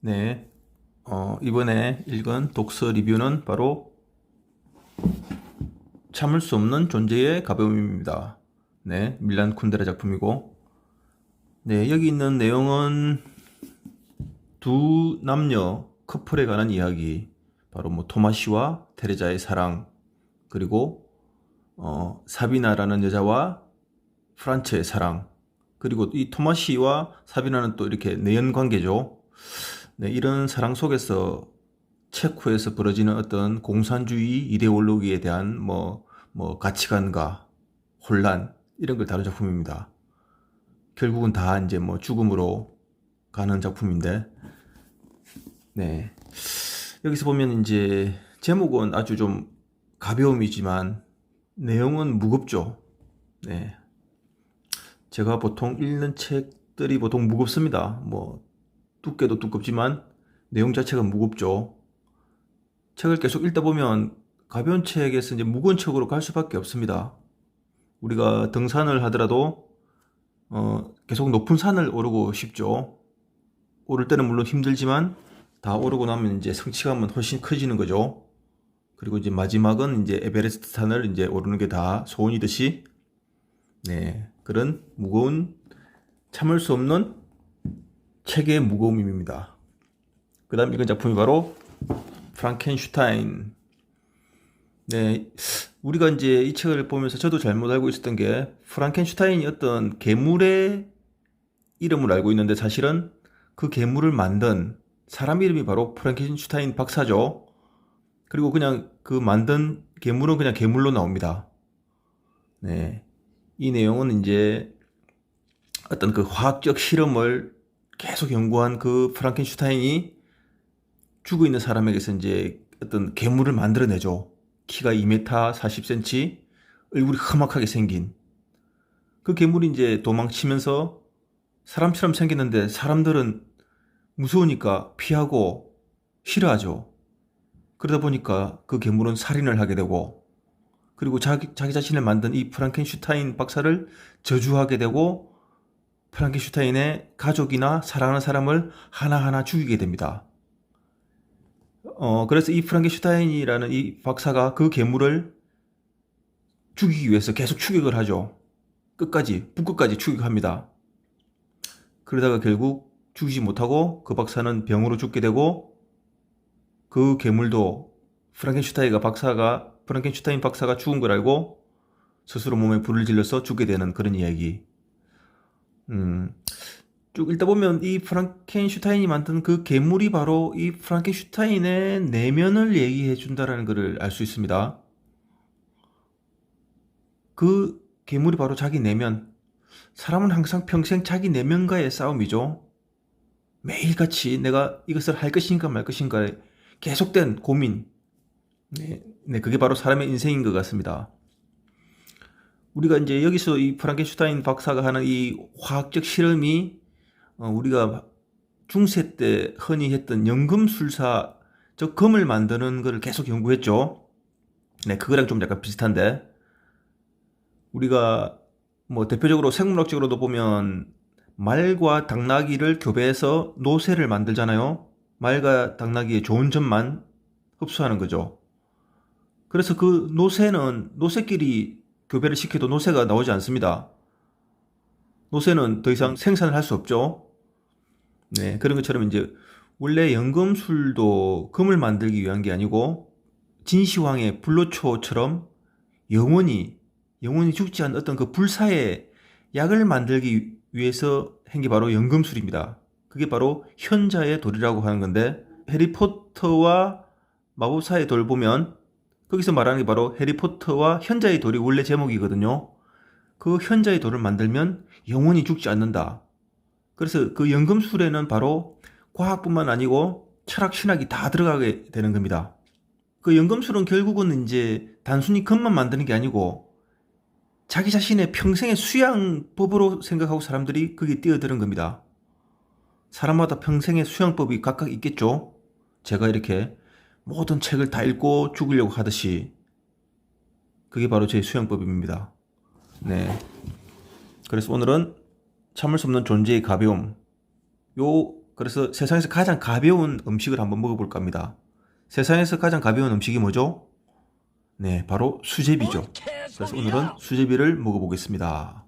네. 어, 이번에 읽은 독서 리뷰는 바로 참을 수 없는 존재의 가벼움입니다. 네. 밀란 쿤데라 작품이고. 네. 여기 있는 내용은 두 남녀 커플에 관한 이야기. 바로 뭐 토마시와 테레자의 사랑. 그리고 어, 사비나라는 여자와 프란츠의 사랑. 그리고 이 토마시와 사비나는 또 이렇게 내연 관계죠. 네, 이런 사랑 속에서 체코에서 벌어지는 어떤 공산주의 이데올로기에 대한 뭐, 뭐 가치관과 혼란 이런 걸 다룬 작품입니다. 결국은 다 이제 뭐 죽음으로 가는 작품인데, 네. 여기서 보면 이제 제목은 아주 좀 가벼움이지만 내용은 무겁죠. 네. 제가 보통 읽는 책들이 보통 무겁습니다. 뭐 두께도 두껍지만 내용 자체가 무겁죠. 책을 계속 읽다 보면 가벼운 책에서 이제 무거운 책으로 갈 수밖에 없습니다. 우리가 등산을 하더라도 어, 계속 높은 산을 오르고 싶죠. 오를 때는 물론 힘들지만 다 오르고 나면 이제 성취감은 훨씬 커지는 거죠. 그리고 이제 마지막은 이제 에베레스트 산을 이제 오르는 게 다 소원이듯이 네 그런 무거운 참을 수 없는 책의 무거움입니다. 그 다음 읽은 작품이 바로 프랑켄슈타인. 네, 우리가 이제 이 책을 보면서 저도 잘못 알고 있었던 게 프랑켄슈타인이 어떤 괴물의 이름을 알고 있는데 사실은 그 괴물을 만든 사람 이름이 바로 프랑켄슈타인 박사죠. 그리고 그냥 그 만든 괴물은 그냥 괴물로 나옵니다. 네. 이 내용은 이제 어떤 그 화학적 실험을 계속 연구한 그 프랑켄슈타인이 죽어 있는 사람에게서 이제 어떤 괴물을 만들어내죠. 키가 2m 40cm, 얼굴이 험악하게 생긴. 그 괴물이 이제 도망치면서 사람처럼 생겼는데 사람들은 무서우니까 피하고 싫어하죠. 그러다 보니까 그 괴물은 살인을 하게 되고 그리고 자기, 자기 자신을 만든 이 프랑켄슈타인 박사를 저주하게 되고 프랑켄슈타인의 가족이나 사랑하는 사람을 하나하나 죽이게 됩니다. 어, 그래서 이 프랑켄슈타인이라는 이 박사가 그 괴물을 죽이기 위해서 계속 추격을 하죠. 끝까지, 북끝까지 추격합니다. 그러다가 결국 죽이지 못하고 그 박사는 병으로 죽게 되고 그 괴물도 프랑켄슈타인가 박사가 프랑켄슈타인 박사가 죽은 걸 알고 스스로 몸에 불을 질러서 죽게 되는 그런 이야기. 음, 쭉 읽다 보면 이 프랑켄슈타인이 만든 그 괴물이 바로 이 프랑켄슈타인의 내면을 얘기해 준다라는 것을 알 수 있습니다. 그 괴물이 바로 자기 내면. 사람은 항상 평생 자기 내면과의 싸움이죠. 매일같이 내가 이것을 할 것인가 말 것인가에 계속된 고민. 네, 네, 그게 바로 사람의 인생인 것 같습니다. 우리가 이제 여기서 이 프랑켄슈타인 박사가 하는 이 화학적 실험이 어, 우리가 중세 때 흔히 했던 연금술사, 저 금을 만드는 것을 계속 연구했죠. 네, 그거랑 좀 약간 비슷한데 우리가 뭐 대표적으로 생물학적으로도 보면 말과 당나귀를 교배해서 노새를 만들잖아요. 말과 당나귀의 좋은 점만 흡수하는 거죠. 그래서 그 노새는 노새끼리 교배를 시켜도 노새가 나오지 않습니다. 노새는 더 이상 생산을 할 수 없죠. 네, 그런 것처럼 이제 원래 연금술도 금을 만들기 위한 게 아니고 진시황의 불로초처럼 영원히 영원히 죽지 않는 어떤 그 불사의 약을 만들기 위해서 한 게 바로 연금술입니다. 그게 바로 현자의 돌이라고 하는 건데 해리포터와 마법사의 돌 보면 거기서 말하는 게 바로 해리포터와 현자의 돌이 원래 제목이거든요. 그 현자의 돌을 만들면 영원히 죽지 않는다. 그래서 그 연금술에는 바로 과학뿐만 아니고 철학, 신학이 다 들어가게 되는 겁니다. 그 연금술은 결국은 이제 단순히 금만 만드는 게 아니고 자기 자신의 평생의 수양법으로 생각하고 사람들이 거기에 뛰어드는 겁니다. 사람마다 평생의 수양법이 각각 있겠죠? 제가 이렇게 모든 책을 다 읽고 죽으려고 하듯이 그게 바로 제 수영법입니다. 네. 그래서 오늘은 참을 수 없는 존재의 가벼움. 요 그래서 세상에서 가장 가벼운 음식을 한번 먹어볼까 합니다. 세상에서 가장 가벼운 음식이 뭐죠? 네, 바로 수제비죠. 그래서 오늘은 수제비를 먹어보겠습니다.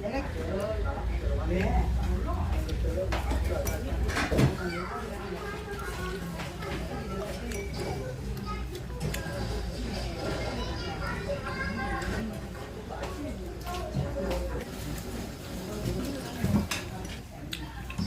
내가 왜?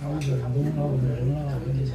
나오죠. 너무 나오네. 얼마나 오는지.